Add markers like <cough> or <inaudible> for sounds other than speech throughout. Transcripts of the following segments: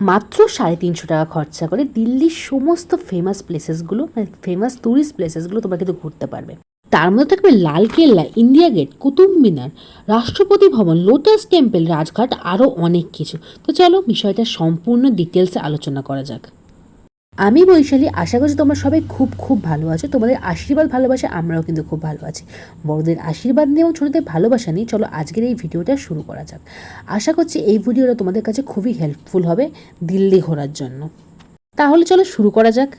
মাত্র সাড়ে তিনশো টাকা খরচা করে দিল্লির সমস্ত ফেমাস প্লেসেসগুলো মানে ফেমাস ট্যুরিস্ট প্লেসেসগুলো তোমরা কিন্তু ঘুরতে পারবে। তার মধ্যে থাকবে Lal Qila India gate, Qutub Minar, Rashtrapati Bhavan lotus temple Rajghat আরও অনেক কিছু। তো চলো বিষয়টা সম্পূর্ণ ডিটেলসে আলোচনা করা যাক। আমি বৈশালী, আশা করছি তোমরা সবাই খুব খুব ভালো আছো। তোমাদের আশীর্বাদ, ভালোবাসা, আমরাও কিন্তু খুব ভালো আছি। বড়দের আশীর্বাদ নিয়ে এবং ছোটদের ভালোবাসা নিয়ে চলো আজকের এই ভিডিওটা শুরু করা যাক। আশা করছি এই ভিডিওটা তোমাদের কাছে খুবই হেল্পফুল হবে দিল্লি ঘোরার জন্য। তাহলে চলো শুরু করা যাক।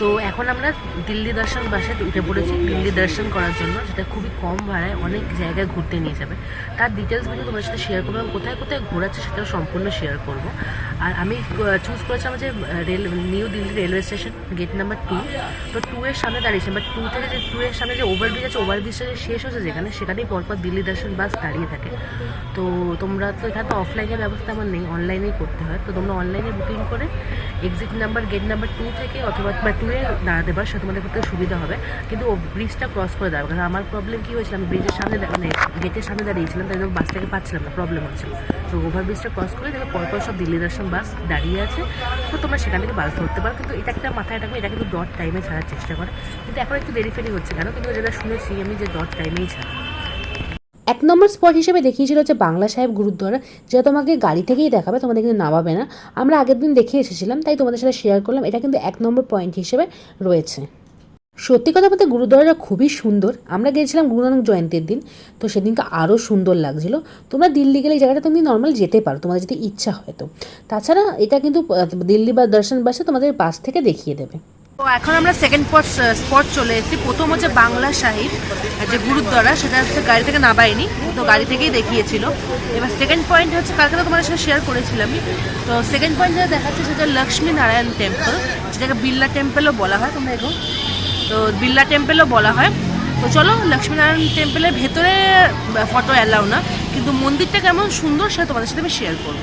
তো এখন আমরা দিল্লি দর্শন বাসে উঠে পড়েছি। দিল্লি দর্শন করার জন্য, যেটা খুবই কম ভাড়ায় অনেক জায়গায় ঘুরতে নিয়ে যাবে। তার ডিটেলস ভিডিও তোমার সাথে শেয়ার করব এবং কোথায় কোথায় ঘোরাচ্ছে সেটাও সম্পূর্ণ শেয়ার করব। আর আমি চুজ করেছিলাম যে rail New Delhi railway station gate number two তো টু এর সামনে দাঁড়িয়েছে। বাট টু থেকে যে টু এর সামনে যে ওভারব্রিজ আছে ওভারব্রিজটা যে শেষ হচ্ছে যেখানে, সেখানেই পরপর দিল্লি দর্শন বাস দাঁড়িয়ে থাকে। তো তোমরা তো এখানে তো অফলাইনের ব্যবস্থা আমার নেই অনলাইনেই করতে হয়। তো তোমরা অনলাইনে বুকিং করে exit number gate number two থেকে অথবা বা এ দাঁড়াতে পারো সেটা তোমাদের করতে সুবিধা হবে। কিন্তু ও ব্রিজটা ক্রস করে দাঁড়াবে কারণ আমার প্রবলেম কী হয়েছিল, আমি ব্রিজের সামনে মানে গেটের সামনে দাঁড়িয়েছিলাম, তাই জন্য বাসটাকে পাচ্ছিলাম না প্রবলেম হচ্ছিল তো ওভার ব্রিজটা ক্রস করে দেখে পরপর সব দিল্লি দর্শন বাস দাঁড়িয়ে আছে। তো তোমরা সেখান থেকে বাস ধরতে পারো, কিন্তু এটা একটা মাথায় রাখবে, এটা কিন্তু ডট টাইমে ছাড়ার চেষ্টা করে। কিন্তু এখন একটু দেরি ফেরি হচ্ছে কেন? কিন্তু যেটা শুনেছি আমি যে ডট টাইমেই ছাড়ে। এক নম্বর স্পট হিসেবে দেখিয়েছিল হচ্ছে বাংলা সাহেব গুরুদ্বারা, যেটা তোমাকে গাড়ি থেকেই দেখাবে তোমাদের কিন্তু নামাবে না। আমরা আগের দিন দেখে এসেছিলাম, তাই তোমাদের সাথে শেয়ার করলাম। এটা কিন্তু এক নম্বর পয়েন্ট হিসেবে রয়েছে। সত্যি কথা বলতে গুরুদ্বারাটা খুবই সুন্দর। আমরা গিয়েছিলাম গুরু নানক জয়ন্তীর দিন, তো সেদিনকে আরও সুন্দর লাগছিল। তোমরা দিল্লি গেলে এই জায়গাটা তুমি নর্মাল যেতে পারো, তোমাদের যদি ইচ্ছা হয় তো। তাছাড়া এটা কিন্তু দিল্লি বা দর্শন বাসে তোমাদের বাস থেকে দেখিয়ে দেবে। তো এখন আমরা সেকেন্ড স্পট স্পট চলে এসেছি। প্রথম হচ্ছে বাংলা সাহিব যে গুরুদ্বারা, সেটা হচ্ছে গাড়ি থেকে নামায়নি, তো গাড়ি থেকেই দেখিয়েছিল। এবার সেকেন্ড পয়েন্ট হচ্ছে, কালকে তো তোমাদের সাথে শেয়ার করেছিলামই তো সেকেন্ড পয়েন্ট যেটা দেখাচ্ছে, সেটা লক্ষ্মী নারায়ণ টেম্পল যেটাকে বিড়লা টেম্পলও বলা হয় তোমরা এখন। তো বিড়লা টেম্পলও বলা হয়। তো চলো লক্ষ্মীনারায়ণ টেম্পলের ভেতরে ফটো অ্যালাউ না, কিন্তু মন্দিরটা কেমন সুন্দর সেটা তোমাদের সাথে আমি শেয়ার করব।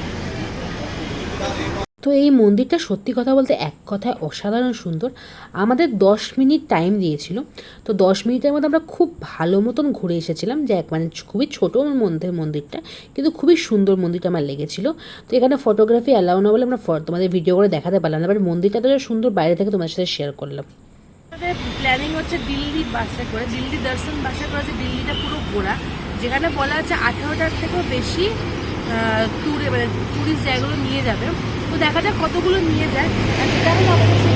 তো এই মন্দিরটা সত্যি কথা বলতে এক কথায় অসাধারণ সুন্দর। আমাদের দশ মিনিট টাইম দিয়েছিল। তো দশ মিনিটের মধ্যে আমরা খুব ভালো মতন ঘুরে এসেছিলাম যে এক মানে খুবই ছোটো মন্দির মন্দিরটা, কিন্তু খুবই সুন্দর মন্দিরটা আমার লেগেছিল। তো এখানে ফটোগ্রাফি অ্যালাউ না বলে আমরা তোমাদের ভিডিও করে দেখাতে পারলাম না বাট মন্দিরটা তো সুন্দর বাইরে থেকে তোমাদের সাথে শেয়ার করলাম। আমাদের প্ল্যানিং হচ্ছে দিল্লি বাসে করে, দিল্লি দর্শন বাসে করে যে দিল্লিটা পুরো ঘোরা। যেখানে বলা আছে আঠেরোটার থেকেও বেশি ট্যুরে মানে ট্যুরিস্ট জায়গাগুলো নিয়ে যাবে। তো দেখা যাক কতগুলো নিয়ে যায় আর যেটা আমাদের সেই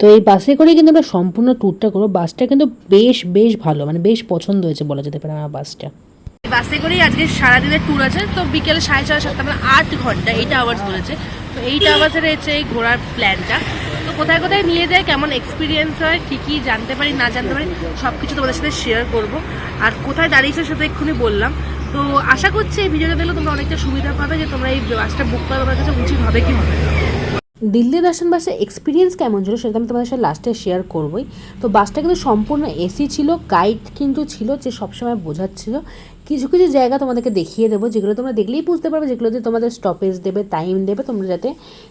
তো এই বাসে করে কিন্তু আমরা সম্পূর্ণ ট্যুরটা করব। বাসটা কিন্তু বেশ বেশ ভালো মানে বেশ পছন্দ হয়েছে বলা যেতে পারে আমার বাসটা বাসে করেই আজকে সারাদিনের ট্যুর আছে। তো বিকেলে সাড়ে ছয় সাতটা মানে আট ঘণ্টা এইট আওয়ার্স ধরেছে তো এইট আওয়ার্সের রয়েছে এই ঘোরার প্ল্যানটা তো কোথায় কোথায় নিয়ে যায় কেমন এক্সপিরিয়েন্স হয় কী কী জানতে পারি না জানতে পারি সব কিছু তোমাদের সাথে শেয়ার করব। আর কোথায় দাঁড়িয়েছে সেটা এক্ষুনি বললাম। তো আশা করছি এই ভিডিওটা দেখলে তোমরা অনেকটা সুবিধা পাবে যে তোমরা এই বাসটা বুক করা তোমার কাছে উচিত হবে কি হবে দিল্লি দর্শন বাসের এক্সপিরিয়েন্স কেমন ছিল সেটা আমি তোমাদের সাথে লাস্টে শেয়ার করবই। তো বাসটা কিন্তু সম্পূর্ণ এসি ছিল গাইড কিন্তু ছিল যে সবসময় বোঝাচ্ছিল। কিছু কিছু জায়গা তোমাদেরকে দেখিয়ে দেবো, যেগুলো তোমরা দেখলেই বুঝতে পারবে যেগুলোতে তোমাদের স্টপেজ দেবে টাইম দেবে, তোমরা যাতে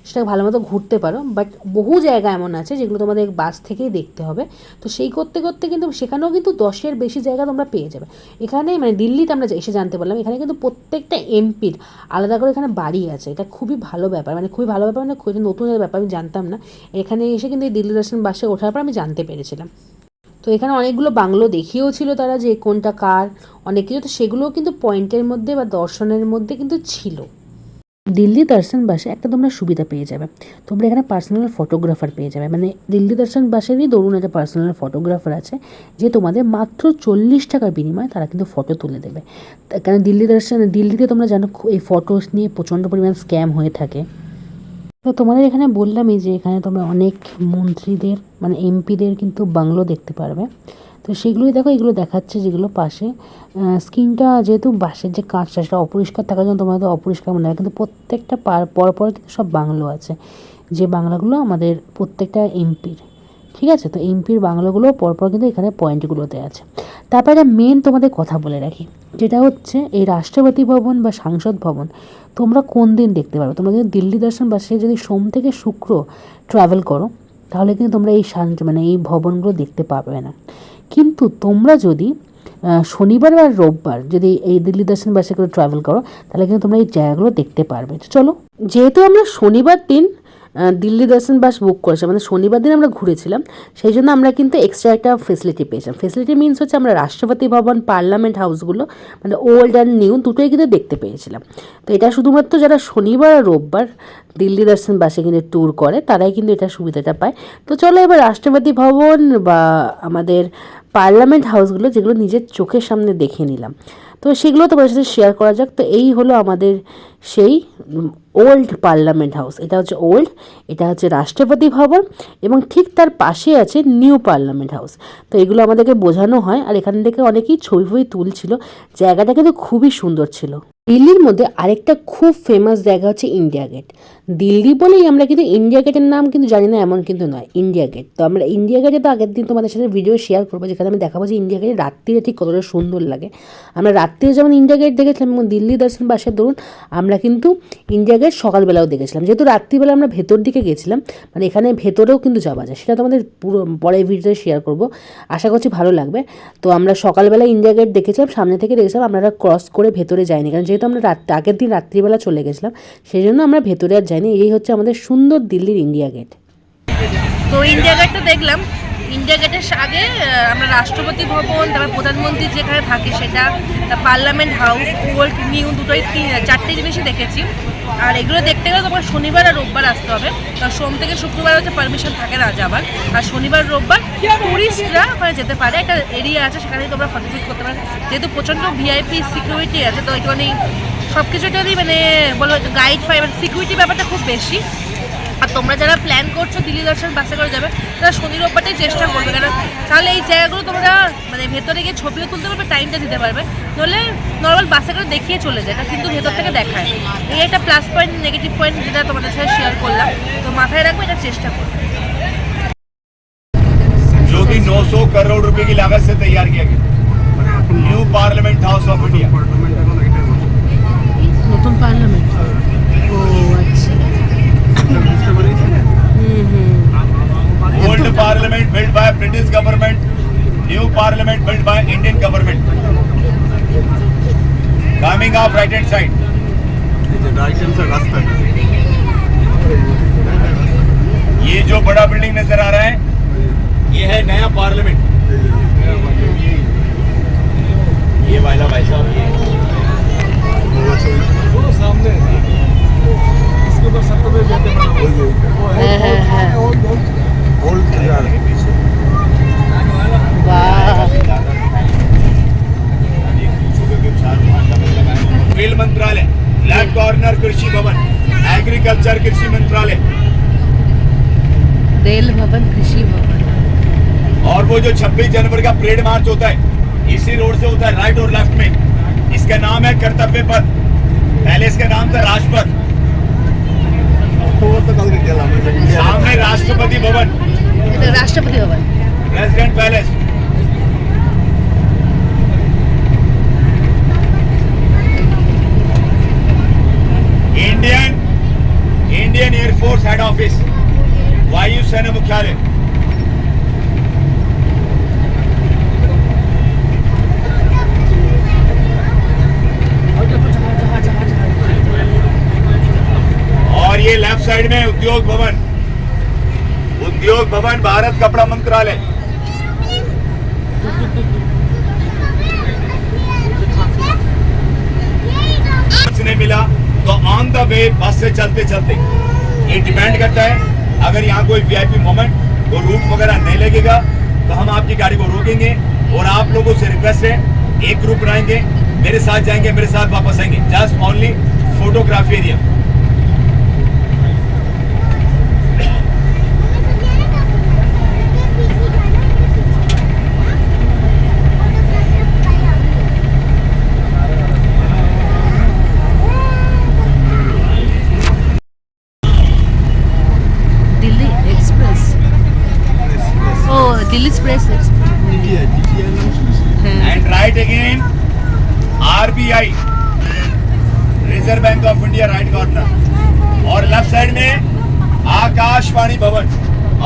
সেটা ভালো মতো ঘুরতে পারো। বাট বহু জায়গা এমন আছে, যেগুলো তোমাদের বাস থেকেই দেখতে হবে। তো সেই করতে করতে কিন্তু সেখানেও কিন্তু দশের বেশি জায়গা তোমরা পেয়ে যাবে। এখানে মানে দিল্লিতে আমরা এসে জানতে পারলাম, এখানে কিন্তু প্রত্যেকটা এমপির আলাদা করে এখানে বাড়ি আছে। এটা খুবই ভালো ব্যাপার মানে খুবই ভালো ব্যাপার মানে খুবই নতুন ব্যাপার, আমি জানতাম না। এখানে এসে কিন্তু এই দিল্লি দর্শন বাসে ওঠার পর আমি জানতে পেরেছিলাম। তো এখানে অনেকগুলো বাংলো দেখিয়েও ছিল তারা যে কোনটা কার অনেক কিছু তো সেগুলোও কিন্তু পয়েন্টের মধ্যে বা দর্শনের মধ্যে কিন্তু ছিল। দিল্লি দর্শন বাসে একটা তোমরা সুবিধা পেয়ে যাবে। তোমরা এখানে পার্সোনাল ফটোগ্রাফার পেয়ে যাবে। মানে দিল্লি দর্শন বাসেরই ধরুন একটা পার্সোনাল ফটোগ্রাফার আছে, যে তোমাদের মাত্র চল্লিশ টাকার বিনিময়ে তারা কিন্তু ফটো তুলে দেবে। কারণ দিল্লি দর্শন, দিল্লিতে তোমরা জানো এই ফটোস নিয়ে প্রচণ্ড পরিমাণ স্ক্যাম হয়ে থাকে। তো তোমাদের এখানে বললামই যে এখানে তোমরা অনেক মন্ত্রীদের মানে এমপিদের কিন্তু বাংলো দেখতে পারবে। তো সেগুলোই দেখো, এগুলো দেখাচ্ছে যেগুলো পাশে। স্কিনটা যেহেতু বাসের যে কাঁচটা সেটা অপরিষ্কার থাকার জন্য তোমাদের অপরিষ্কার মনে হয়, কিন্তু প্রত্যেকটা পার পর পর কিন্তু সব বাংলো আছে। যে বাংলাগুলো আমাদের প্রত্যেকটা এমপির, ঠিক আছে? তো এমপির বাংলাগুলো পরপর কিন্তু এখানে পয়েন্টগুলোতে আছে। তারপরে মেন তোমাদের কথা বলে রাখি, যেটা হচ্ছে এই রাষ্ট্রপতি ভবন বা সাংসদ ভবন। তোমরা কোন দিন দেখতে পারবে? তোমরা যদি দিল্লি দর্শন বাসে যদি সোম থেকে শুক্র ট্রাভেল করো, তাহলে কিন্তু তোমরা এই মানে এই ভবনগুলো দেখতে পাবে না। কিন্তু তোমরা যদি শনিবার আর রোববার যদি এই দিল্লি দর্শন বাসে করে ট্রাভেল করো, তাহলে কিন্তু তোমরা এই জায়গাগুলো দেখতে পারবে। চলো, যেহেতু আমরা শনিবার দিন দিল্লি দর্শন বাস বুক করেছিলাম মানে শনিবার দিন আমরা ঘুরেছিলাম। সেই জন্য আমরা কিন্তু এক্সট্রা একটা ফেসিলিটি পেয়েছিলাম। ফেসিলিটি মিনস হচ্ছে আমরা রাষ্ট্রপতি ভবন পার্লামেন্ট হাউসগুলো মানে ওল্ড অ্যান্ড নিউ দুটোই কিন্তু দেখতে পেয়েছিলাম। তো এটা শুধুমাত্র যারা শনিবার আর রোববার দিল্লি দর্শন বাসে কিন্তু ট্যুর করে, তারাই কিন্তু এটা সুবিধাটা পায়। তো চলো এবার রাষ্ট্রপতি ভবন বা আমাদের পার্লামেন্ট হাউসগুলো যেগুলো নিজের চোখের সামনে দেখে নিলাম। তো সেগুলো তোমাদের সাথে শেয়ার করা যাক। তো এই হলো আমাদের সেই ওল্ড পার্লামেন্ট হাউস এটা হচ্ছে ওল্ড এটা হচ্ছে রাষ্ট্রপতি ভবন এবং ঠিক তার পাশে আছে নিউ পার্লামেন্ট হাউস তো এগুলো আমাদেরকে বোঝানো হয় আর এখান থেকে অনেকেই ছবি ফবি তুলছিল। জায়গাটা কিন্তু খুবই সুন্দর ছিল। দিল্লির মধ্যে আরেকটা খুব ফেমাস জায়গা হচ্ছে ইন্ডিয়া গেট দিল্লি বলেই আমরা কিন্তু ইন্ডিয়া গেটের নাম কিন্তু জানি না, এমন কিন্তু নয়। ইন্ডিয়া গেট তো আমরা ইন্ডিয়া গেটে তো আগের দিন তোমাদের সাথে ভিডিও শেয়ার করব, যেখানে আমি দেখাবো যে ইন্ডিয়া গেটে রাত্রিরে ঠিক কতটা সুন্দর লাগে। আমরা রাত্রিরে যেমন ইন্ডিয়া গেট দেখেছিলাম এবং দিল্লি দর্শন বাসের দরুন, আমরা কিন্তু ইন্ডিয়া গেট সকালবেলাও দেখেছিলাম। যেহেতু রাত্রিবেলা আমরা ভেতর দিকে গেছিলাম মানে এখানে ভেতরেও কিন্তু যাওয়া যায়, সেটা তোমাদের পুরো পরে ভিডিওতে শেয়ার করব। আশা করছি ভালো লাগবে। তো আমরা সকালবেলা ইন্ডিয়া গেট দেখেছিলাম, সামনে থেকে দেখেছিলাম, আমরা ক্রস করে ভেতরে যাইনি, কারণ যেহেতু আমরা আগের দিন রাত্রিবেলা চলে গেছিলাম, সেই জন্য আমরা ভেতরে আর যাইনি এই হচ্ছে আমাদের সুন্দর দিল্লির ইন্ডিয়া গেট। তো ইন্ডিয়া গেটটা দেখলাম। ইন্ডিয়া গেটের আগে আমরা রাষ্ট্রপতি ভবন, তারপর প্রধানমন্ত্রী যেখানে থাকে সেটা পার্লামেন্ট হাউস ওল্ড নিউ দুটোই চারটে জিনিসই দেখেছি। আর এগুলো দেখতে গেলে তোমার শনিবার আর রোববার আসতে হবে। কারণ সোম থেকে শুক্রবার হচ্ছে পারমিশন থাকে না যাবার। আর শনিবার, রোববার টুরিস্টরা ওখানে যেতে পারে। একটা এরিয়া আছে সেখানে তোমরা ফটোশুট করতে পারো। যেহেতু প্রচণ্ড ভিআইপি সিকিউরিটি আছে, তো একটুখানি সব কিছু একটুখানি মানে বলো গাইড ফাই মানে সিকিউরিটি ব্যাপারটা খুব বেশি আর তোমরা যারা প্ল্যান করছো দিল্লি দর্শন বাসে করে যাবে তারা শনি রোববারটাই চেষ্টা করবে কারণ তাহলে এই জায়গাগুলো তোমরা মানে ভেতরে গিয়ে ছবিও তুলতে পারবে টাইমটা দিতে পারবে নলে নর্মাল বাসে করে দেখিয়ে চলে যায় এটা কিন্তু ভেতর থেকে দেখায় এই একটা প্লাস পয়েন্ট নেগেটিভ পয়েন্ট যেটা তোমাদের সাথে শেয়ার করলাম তো মাথায় রাখবে এটা চেষ্টা করবে जो कि 900 करोड़ रुपए की लागत से तैयार किया गया new parliament house of India নতুন পার্লামেন্ট ও আচ্ছা old parliament build by British government new parliament build by Indian government coming of right hand side ये जो बड़ा बिल्डिंग नजर आ रहा है ये है नया पार्लियामेंट ये वाला भाई साहब ये হ্যাঁ হ্যাঁ হ্যাঁ বাহ रेल मंत्रालय लैंड गवर्नर कृषि भवन एग्रीकल्चर कृषि मंत्रालय रेल भवन कृषि भवन और वो जो 26 जनवरी का परेड मार्च होता है, इसी रोड से होता है राइट और लेफ़्ट में। इसका नाम है कर्तव्य पथ। पहले इसका नाम था राजपथ। सामने Rashtrapati Bhavan. Rashtrapati Bhavan. President palace Indian Indian air force head office वायुसेना मुख्यालय ये लेफ़्ट साइड में उद्योग भवन। उद्योग भवन भारत कपड़ा मंत्रालय। <laughs> कुछ नहीं मिला तो ऑन द वे बस से चलते चलते। ये डिपेंड करता है अगर यहाँ कोई वीआईपी मोमेंट को रूट वगैरह नहीं लगेगा तो हम आपकी गाड़ी को रोकेंगे और आप लोगों से रिक्वेस्ट है एक ग्रुप बनाएँगे मेरे साथ जाएँगे मेरे साथ वापस आएँगे। Just only photography area O Delhi express and right again RBI Reserve Bank of India right corner और लेफ्ट साइड में Akashvani Bhavan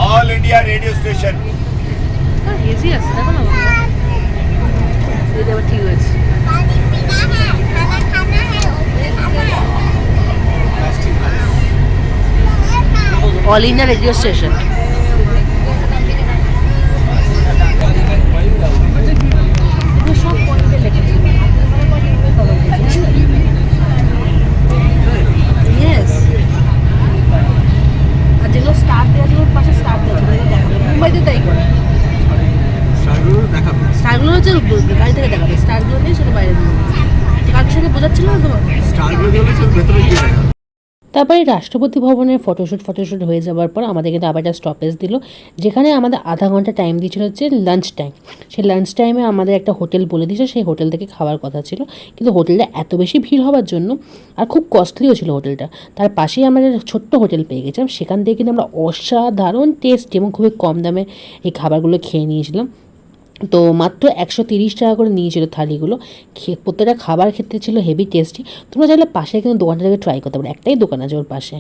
All India Radio station AC আছে দেখো না এই যে তারপরে রাষ্ট্রপতি ভবনের ফটোশ্যুট ফটোশ্যুট হয়ে যাওয়ার পর আমাদের কিন্তু আবার একটা স্টপেজ দিল, যেখানে আমাদের আধা ঘণ্টা টাইম দিয়েছিল হচ্ছে লাঞ্চ টাইম সেই লাঞ্চ টাইমে আমাদের একটা হোটেল বলে দিয়েছে, সেই হোটেল থেকে খাওয়ার কথা ছিল। কিন্তু হোটেলটা এত বেশি ভিড় হওয়ার জন্য আর খুব কস্টলিও ছিল হোটেলটা তার পাশেই আমরা ছোট্ট হোটেল পেয়ে গেছিলাম, সেখান থেকে কিন্তু আমরা অসাধারণ টেস্ট এবং খুবই কম দামে এই খাবারগুলো খেয়ে নিয়েছিলাম। তো মাত্র একশো তিরিশ টাকা করে নিয়েছিল থালিগুলো। প্রত্যেকটা খাবার ক্ষেত্রে ছিল হেভি টেস্টি তোমরা চাইলে পাশে কিন্তু দোকানটা থেকে ট্রাই করতে পারো। একটাই দোকান আছে ওর পাশে।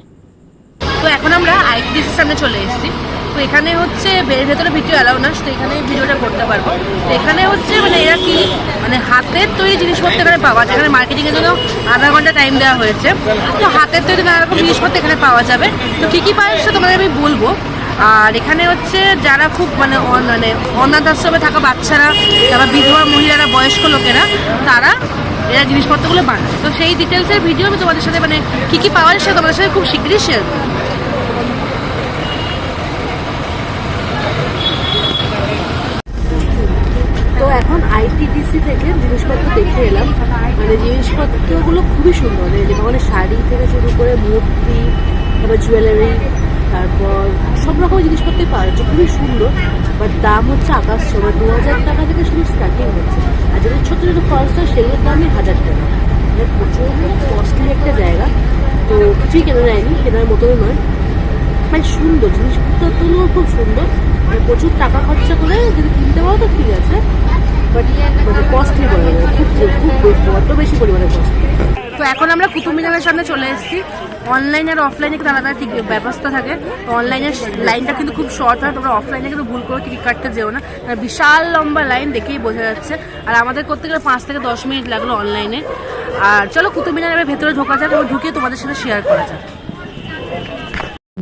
তো এখন আমরা আইটিডিসির সামনে চলে এসেছি। তো এখানে হচ্ছে বের ভেতরে ভিডিও অ্যালাউ না তো এখানে ভিডিওটা করতে পারব। তো এখানে হচ্ছে মানে এরা কি মানে হাতের তৈরি জিনিসপত্র এখানে পাওয়া যায়। এখানে মার্কেটিংয়ের জন্য আধা ঘণ্টা টাইম দেওয়া হয়েছে। তো হাতের তৈরি নানা রকম জিনিসপত্র এখানে পাওয়া যাবে। তো কী কী পাওয়া সেটা তোমাদের আমি বলব। আর এখানে হচ্ছে যারা খুব মানে মানে অনাথ আশ্রমে থাকা বাচ্চারা, যারা বিধবা মহিলারা, বয়স্ক লোকেরা, তারা এরা জিনিসপত্রগুলো বানায়। তো সেই ডিটেলসের ভিডিও আমি তোমাদের সাথে মানে কী কী পাওয়া যায় তোমাদের সাথে খুব শীঘ্রই শেয়ার তো এখন থেকে জিনিসপত্র দেখে এলাম। মানে জিনিসপত্রগুলো খুবই সুন্দর। মানে শাড়ি থেকে শুরু করে মূর্তি, তারপর জুয়েলারি তারপর সব রকম জিনিসপত্রই পাওয়া যাচ্ছে, খুবই সুন্দর বাট দাম হচ্ছে আকাশ ছোঁয়া, দু হাজার টাকা থেকে শুধু স্টার্টিং হচ্ছে। আর যেগুলো ছোটো ছোটো খরচ হয়, সেগুলোর দামই হাজার টাকা। মানে প্রচুর কস্টলি একটা জায়গা, তো কিছুই কেনা যায়নি, কেনার মতোই নয়। মানে সুন্দর জিনিসপত্রগুলো খুব সুন্দর। মানে প্রচুর টাকা খরচা করে যদি কিনতে পারো তো ঠিক আছে বাট মানে কস্টলি পরিমাণে খুব খুব বড্ড বেশি পরিমাণে কস্টলি তো এখন আমরা কুতুব মিনারের সামনে চলে এসেছি। অনলাইন আর অফলাইনে কিন্তু আলাদা ঠিক ব্যবস্থা থাকে। তো অনলাইনের লাইনটা কিন্তু খুব শর্ট হয়, তোমরা অফলাইনে কিন্তু ভুল করে টিকিট কাটতে যেও না। বিশাল লম্বা লাইন দেখেই বোঝা যাচ্ছে। আর আমাদের করতে গেলে পাঁচ থেকে দশ মিনিট লাগল অনলাইনে আর চলো কুতুব মিনারের ভেতরে ঢোকা যাক এবং ঢুকে তোমাদের সাথে শেয়ার করা যাক।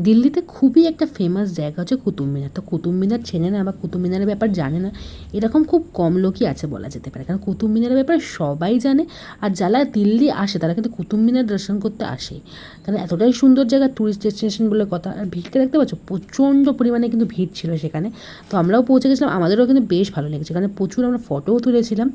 দিল্লিতে খুবই একটা ফেমাস জায়গা হচ্ছে কুতুব মিনার তো কুতুব মিনার চেনে না বা কুতুব মিনারের ব্যাপার জানে না, এরকম খুব কম লোকই আছে বলা যেতে পারে। কারণ কুতুব মিনারের ব্যাপারে সবাই জানে, আর যারা দিল্লি আসে, তারা কিন্তু কুতুব মিনার দর্শন করতে আসে। কারণ এতটাই সুন্দর জায়গা ট্যুরিস্ট ডেস্টিনেশন বলে কথা। আর ভিড়টা দেখতে পাচ্ছ, প্রচণ্ড পরিমাণে কিন্তু ভিড় ছিল সেখানে। তো আমরাও পৌঁছে গেছিলাম, আমাদেরও কিন্তু বেশ ভালো লেগেছে। কারণ প্রচুর আমরা ফটোও তুলেছিলাম।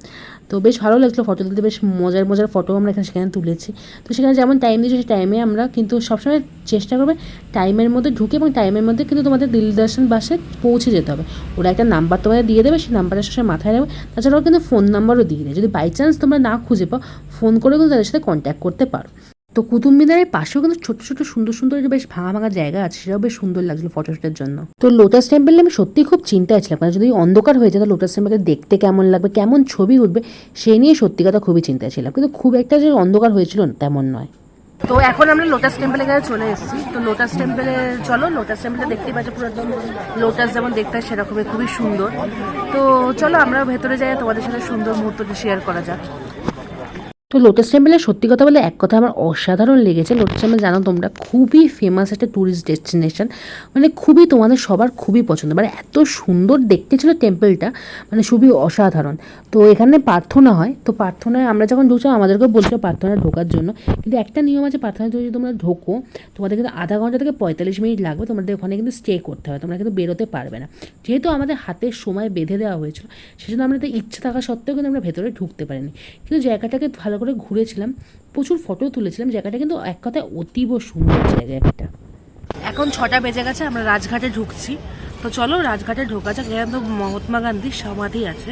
তো বেশ ভালো লাগছিল ফটো তুলতে, বেশ মজার মজার ফটো আমরা এখানে সেখানে তুলেছি। তো সেখানে যেমন টাইম দিয়েছে, সেই টাইমে আমরা কিন্তু সবসময় চেষ্টা করবে টাইমের মধ্যে ঢুকে এবং টাইমের মধ্যে কিন্তু তোমাদের দিল্লি দর্শন বাসে পৌঁছে যেতে হবে। ওরা একটা নাম্বার তোমাদের দিয়ে দেবে, সেই নাম্বারটা সবসময় মাথায় রাখবে। তাছাড়াও কিন্তু ফোন নাম্বারও দিয়ে দেবে যদি বাই চান্স তোমরা না খুঁজে পাও ফোন করে কিন্তু তাদের সাথে কন্ট্যাক্ট করতে পারো। তো কুতুব মিনারের পাশেও কিন্তু ছোট ছোট, সুন্দর সুন্দর বেশ ভাঙা ভাঙা জায়গা আছে, সেটাও বেশ সুন্দর লাগছিল ফটোশুটের জন্য। তো লোটাস টেম্পলে আমি সত্যি খুব চিন্তায় ছিলাম, কারণ যদি অন্ধকার হয়ে যায়, তাহলে লোটাস টেম্পলকে দেখতে কেমন লাগবে, কেমন ছবি উঠবে সেই নিয়ে সত্যি কথা খুবই চিন্তায় ছিলাম। কিন্তু খুব একটা যে অন্ধকার হয়েছিল তেমন নয়। তো এখন আমরা লোটাস টেম্পলে কাছে চলে এসেছি। তো লোটাস টেম্পলে চলো লোটাস টেম্পলে দেখতে পাচ্ছ, পুরো একদম লোটাস যেমন দেখতে হয়, সেরকমই খুবই সুন্দর। তো চলো আমরা ভেতরে যাই, তোমাদের সাথে সুন্দর মুহূর্তটি শেয়ার করা যাক। তো লোটাস টেম্পলে সত্যি কথা বলে এক কথা আমার অসাধারণ লেগেছে। লোটাস টেম্পল জানো তোমরা, খুবই ফেমাস একটা ট্যুরিস্ট ডেস্টিনেশন মানে খুবই তোমাদের সবার খুবই পছন্দ। মানে এত সুন্দর দেখতে ছিল টেম্পলটা মানে খুবই অসাধারণ। তো এখানে প্রার্থনা হয়। তো প্রার্থনায় আমরা যখন ঢুকছিলাম, আমাদেরকেও বলছিল প্রার্থনা ঢোকার জন্য। কিন্তু একটা নিয়ম আছে, প্রার্থনায় যদি তোমরা ঢোকো, তোমাদের কিন্তু আধা ঘণ্টা থেকে পঁয়তাল্লিশ মিনিট লাগবে। তোমাদের ওখানে কিন্তু স্টে করতে হবে তোমরা কিন্তু বেরোতে পারবে না। যেহেতু আমাদের হাতের সময় বেঁধে দেওয়া হয়েছিল, সেজন্য আমাদের ইচ্ছা থাকা সত্ত্বেও কিন্তু আমরা ভেতরে ঢুকতে পারিনি। কিন্তু জায়গাটাকে ভালো করে ঘুরেছিলাম, প্রচুর ফটো তুলেছিলাম, জায়গাটা কিন্তু এক কথায় অতীব সুন্দর জায়গা একটা। এখন ছটা বেজে গেছে, আমরা রাজঘাটে ঢুকছি। তো চলো, রাজঘাটে ঢোকা যাক, এখানে তো মহাত্মা গান্ধীর সমাধি আছে।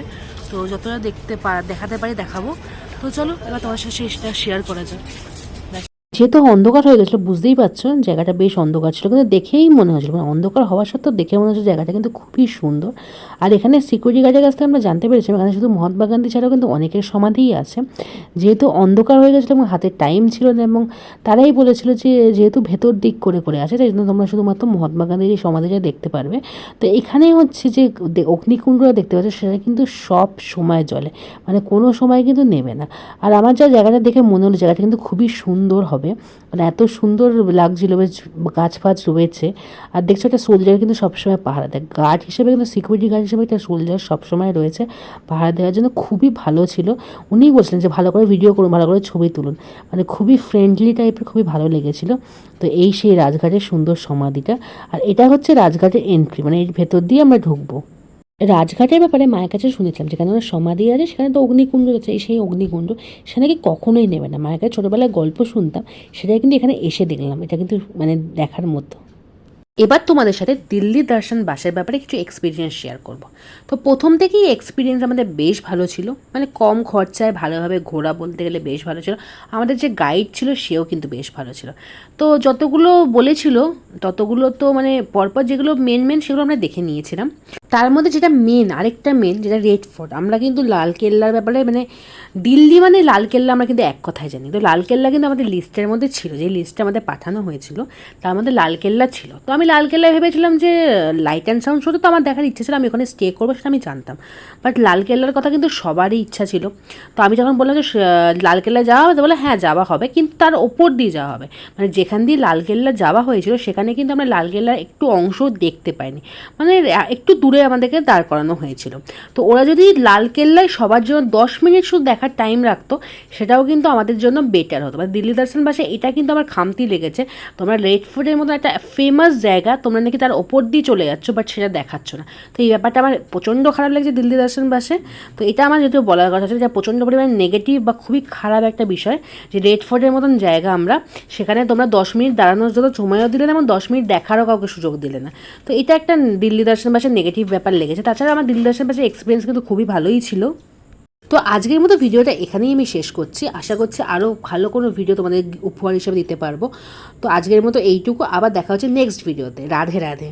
তো যতটা দেখতে পা দেখাতে পারি, দেখাবো। তো চলো, এবার তোমার সাথে সেটা শেয়ার করা যাক। যেহেতু অন্ধকার হয়ে গেছিল, বুঝতেই পারছ, জায়গাটা বেশ অন্ধকার ছিল, কিন্তু দেখেই মনে হচ্ছিল মানে অন্ধকার হওয়া সত্ত্বেও দেখে মনে হচ্ছে জায়গাটা কিন্তু খুবই সুন্দর। আর এখানে সিকিউরিটি গার্ডের কাছ থেকে আমরা জানতে পেরেছি, এখানে শুধু মহাত্মা গান্ধী ছাড়াও কিন্তু অনেকের সমাধিই আছে। যেহেতু অন্ধকার হয়ে গেছিল এবং হাতে টাইম ছিল না, এবং তারাই বলেছিল যে যেহেতু ভেতর দিক করে করে আছে, তাই জন্য তোমরা শুধুমাত্র মহাত্মা গান্ধীর এই সমাধিটা দেখতে পারবে। তো এখানে হচ্ছে যে অগ্নিকুণ্ডটা দেখতে পাচ্ছ, সেটা কিন্তু সব সময় জ্বলে মানে কোনো সময় কিন্তু নেবে না। আর আমার যা জায়গাটা দেখে মনে হলো, জায়গাটা কিন্তু খুবই সুন্দর হবে। মানে এত সুন্দর লাগছিল, বেশ গাছ ফাছ রয়েছে। আর দেখছ একটা সোলজার কিন্তু সবসময় পাহারা দেয়। গার্ড হিসেবে কিন্তু সিকিউরিটি গার্ড হিসেবে একটা সোলজার সবসময় রয়েছে পাহারা দেওয়ার জন্য। খুবই ভালো ছিল। উনিই বলছিলেন যে, ভালো করে ভিডিও করুন, ভালো করে ছবি তুলুন। মানে খুবই ফ্রেন্ডলি টাইপের খুবই ভালো লেগেছিল। তো এই সেই রাজঘাটের সুন্দর সমাধিটা। আর এটা হচ্ছে রাজঘাটের এন্ট্রি মানে এর ভেতর দিয়ে আমরা ঢুকবো। রাজঘাটের ব্যাপারে মায়ের কাছে শুনেছিলাম, যেখানে ওনার সমাধি আছে, সেখানে তো অগ্নিকুণ্ড আছে সেই অগ্নিকুণ্ড, সেখানে কি কখনোই নেবে না। মায়ের কাছে ছোটোবেলায় গল্প শুনতাম, সেটাই কিন্তু এখানে এসে দেখলাম। এটা কিন্তু মানে দেখার মতো। এবার তোমাদের সাথে দিল্লি দর্শন বাসের ব্যাপারে কিছু এক্সপিরিয়েন্স শেয়ার করব। তো প্রথম থেকেই এক্সপিরিয়েন্স আমাদের বেশ ভালো ছিল। মানে কম খরচায় ভালোভাবে ঘোরা বলতে গেলে বেশ ভালো ছিল। আমাদের যে গাইড ছিল, সেও কিন্তু বেশ ভালো ছিল। তো যতগুলো বলেছিল, ততগুলো তো মানে পরপর যেগুলো মেন মেন সেগুলো আমরা দেখে নিয়েছিলাম। তার মধ্যে যেটা মেন আরেকটা মেন যেটা রেড ফোর্ট আমরা কিন্তু লাল কেল্লার ব্যাপারে মানে দিল্লি মানে লাল কেল্লা আমরা কিন্তু এক কথায় জানি। তো লাল কেল্লা কিন্তু আমাদের লিস্টের মধ্যে ছিল, যে লিস্টটা আমাদের পাঠানো হয়েছিল, তার মধ্যে লাল কেল্লা ছিল। তো আমি লাল কেল্লায় ভেবেছিলাম যে লাইট অ্যান্ড সাউন্ড শোতে তো আমার দেখার ইচ্ছে ছিল, আমি ওখানে স্টে করব সেটা আমি জানতাম। বাট লাল কেল্লার কথা কিন্তু সবারই ইচ্ছা ছিল। তো আমি যখন বললাম যে লাল কেল্লায় যাওয়া হবে, তো বলে হ্যাঁ যাওয়া হবে, কিন্তু তার ওপর দিয়ে যাওয়া হবে। মানে যেখান দিয়ে লাল কেল্লা যাওয়া হয়েছিল, সেখানে কিন্তু আমরা লাল কেল্লার একটু অংশ দেখতে পাইনি। মানে একটু দূরে আমাদেরকে দাঁড় করানো হয়েছিল। তো ওরা যদি লাল কেল্লায় সবার জন্য দশ মিনিট শুধু দেখার টাইম রাখতো, সেটাও কিন্তু আমাদের জন্য বেটার হতো। মানে দিল্লি দর্শন বাসে এটা কিন্তু আমার খামতি লেগেছে। তোমরা রেড ফোর্টের মতো একটা ফেমাস জায়গা, তোমরা নাকি তার ওপর দিয়ে চলে যাচ্ছ বাট সেটা দেখাচ্ছ না। তো এই ব্যাপারটা আমার প্রচণ্ড খারাপ লাগছে দিল্লি দর্শন বাসে। তো এটা আমার যেহেতু বলার কথা ছিল যে প্রচণ্ড পরিমাণে নেগেটিভ বা খুবই খারাপ একটা বিষয় যে রেড ফোর্টের মতন জায়গা আমরা, সেখানে তোমরা দশ মিনিট দাঁড়ানোর জন্য সময়ও দিলেন এবং দশ মিনিট দেখারও কাউকে সুযোগ দিলে না। তো এটা একটা দিল্লি দর্শন বাসের নেগেটিভ ব্যাপার লেগেছে। তাছাড়া আমার দিল্লি দর্শন বাসের এক্সপিরিয়েন্স কিন্তু খুবই ভালোই ছিল। তো আজকের মতো ভিডিওটা এখানেই আমি শেষ করছি। আশা করছি আরও ভালো কোনো ভিডিও তোমাদের উপহার হিসেবে দিতে পারব। তো আজকের মতো এইটুকু। আবার দেখা হচ্ছে নেক্সট ভিডিওতে রাধে রাধে।